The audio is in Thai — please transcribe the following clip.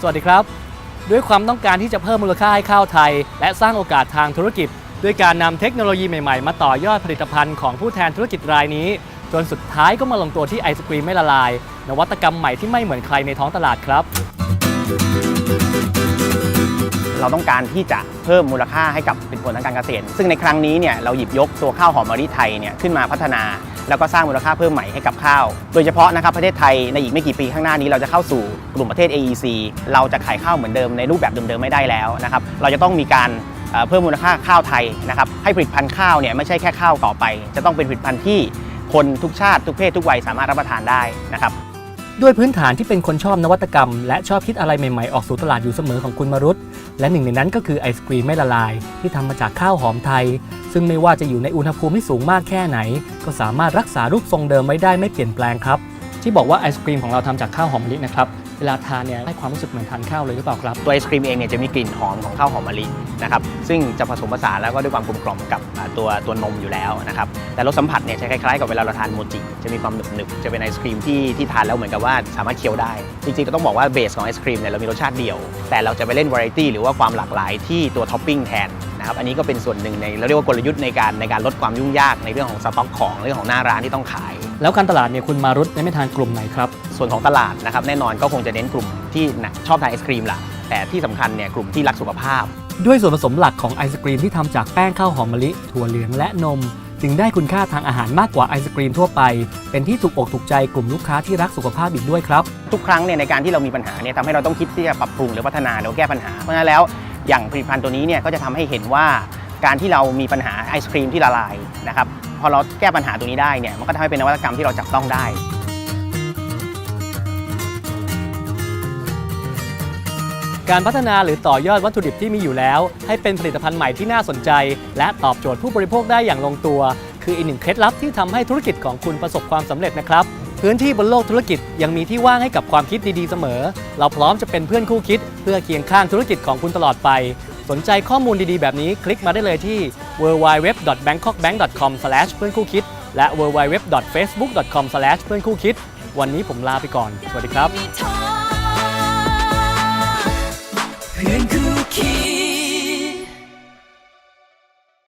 สวัสดีครับ ด้วยความต้องการที่จะเพิ่มมูลค่าให้ข้าวไทย และสร้างโอกาสทางธุรกิจ ด้วยการนำเทคโนโลยีใหม่ๆ มาต่อยอดผลิตภัณฑ์ของผู้แทนธุรกิจรายนี้ จนสุดท้ายก็มาลงตัวที่ไอศกรีมไม่ละลาย นวัตกรรมใหม่ที่ไม่เหมือนใครในท้องตลาดครับ เราต้องการที่จะเพิ่มมูลค่าให้กับผลิตผลทางการเกษตร ซึ่งในครั้งนี้เนี่ยเราหยิบยกตัวข้าวหอมมะลิไทยเนี่ยขึ้นมาพัฒนา แล้วก็สร้างมูลค่าเพิ่มใหม่ให้กับข้าว โดยเฉพาะนะครับประเทศไทยในอีกไม่กี่ปีข้างหน้านี้เราจะเข้าสู่กลุ่มประเทศ AEC เราจะขายข้าวเหมือนเดิมในรูปแบบเดิมๆไม่ได้แล้วนะครับ เราจะต้องมีการ เพิ่มมูลค่าข้าวไทยนะครับให้ผลิตภัณฑ์ข้าวเนี่ยไม่ใช่แค่ข้าวต่อไป จะต้องเป็นผลิตภัณฑ์ที่คนทุกชาติทุกเพศทุกวัยสามารถรับประทานได้นะครับด้วยพื้นฐานที่เป็นคนชอบนวัตกรรม และชอบคิดอะไรใหม่ๆ ออกสู่ตลาดอยู่เสมอของคุณมรุตและหนึ่งในนั้นก็คือไอศกรีมไม่ละลาย ที่ทำมาจากข้าวหอมไทย ซึ่งไม่ว่าจะอยู่ในอุณหภูมิที่สูงมากแค่ไหน ก็สามารถรักษารูปทรงเดิมไว้ได้ไม่เปลี่ยนแปลงครับ ที่บอกว่าไอศกรีมของเราทำจากข้าวหอมมะลินะครับ เวลาทานเนี่ยให้ความรู้สึกเหมือนทานข้าวเลยหรือเปล่าครับ ตัวไอศครีมเองเนี่ยจะมีกลิ่นหอมของข้าวหอมมะลินะครับซึ่งจะผสมผสานแล้วก็ด้วยความกลมกล่อมกับตัวตัวนมอยู่แล้วนะครับแต่รสสัมผัสเนี่ยจะคล้ายๆกับเวลาเราทานโมจิจะมีความหนึบๆจะเป็นไอศครีมที่ที่ทานแล้วเหมือนกับว่าสามารถเคี้ยวได้ จริงๆเราต้องบอกว่าเบสของไอศครีมเนี่ยเรามีรสชาติเดียว แต่เราจะไปเล่นวาไรตี้หรือว่าความหลากหลายที่ตัวท็อปปิ้งแทนนะครับอันนี้ก็เป็นส่วนหนึ่งในเราเรียกว่ากลยุทธ์ในการในการลดความยุ่งยากในเรื่องของสต็อกของเรื่องของหน้าร้านที่ต้องขาย แล้วการตลาดเนี่ยคุณมารุตได้ไม่ทานกลุ่มไหนครับ ส่วนของตลาดนะครับแน่นอนก็คงจะเน้นกลุ่มที่นะชอบทานไอศครีมล่ะ แต่ที่สำคัญเนี่ยกลุ่มที่รักสุขภาพ ด้วยส่วนผสมหลักของไอศกรีมที่ทำจากแป้งข้าวหอมมะลิ ถั่วเหลืองและนม จึงได้คุณค่าทางอาหารมากกว่าไอศกรีมทั่วไป เป็นที่ถูกอกถูกใจกลุ่มลูกค้าที่รักสุขภาพอีกด้วยครับ ทุกครั้งเนี่ยในการที่เรามีปัญหาเนี่ยทำให้เราต้องคิดที่จะปรับปรุงหรือพัฒนาหรือแก้ปัญหา เพราะฉะนั้นแล้วอย่างผลิตภัณฑ์ตัวนี้เนี่ยก็จะทำให้เห็นว่าการที่เรามีปัญหาไอศครีมที่ละลายนะครับ พอเราแก้ปัญหาตัวนี้ได้เนี่ยมันก็ทำให้เป็นนวัตกรรมที่เราจับต้องได้ การพัฒนาหรือต่อยอดวัตถุดิบที่มีอยู่แล้ว ให้เป็นผลิตภัณฑ์ใหม่ที่น่าสนใจ และตอบโจทย์ผู้บริโภคได้อย่างลงตัว คืออีกหนึ่งเคล็ดลับที่ทำให้ธุรกิจของคุณประสบความสำเร็จนะครับ พื้นที่บนโลกธุรกิจยังมีที่ว่างให้กับความคิดดีๆเสมอ เราพร้อมจะเป็นเพื่อนคู่คิด เพื่อเคียงข้างธุรกิจของคุณตลอดไป สนใจข้อมูลดีๆ แบบนี้คลิกมาได้เลยที่ www.bangkokbank.com เพื่อนคู่คิด และ www.facebook.com เพื่อนคู่คิด วันนี้ผมลาไปก่อน สวัสดีครับ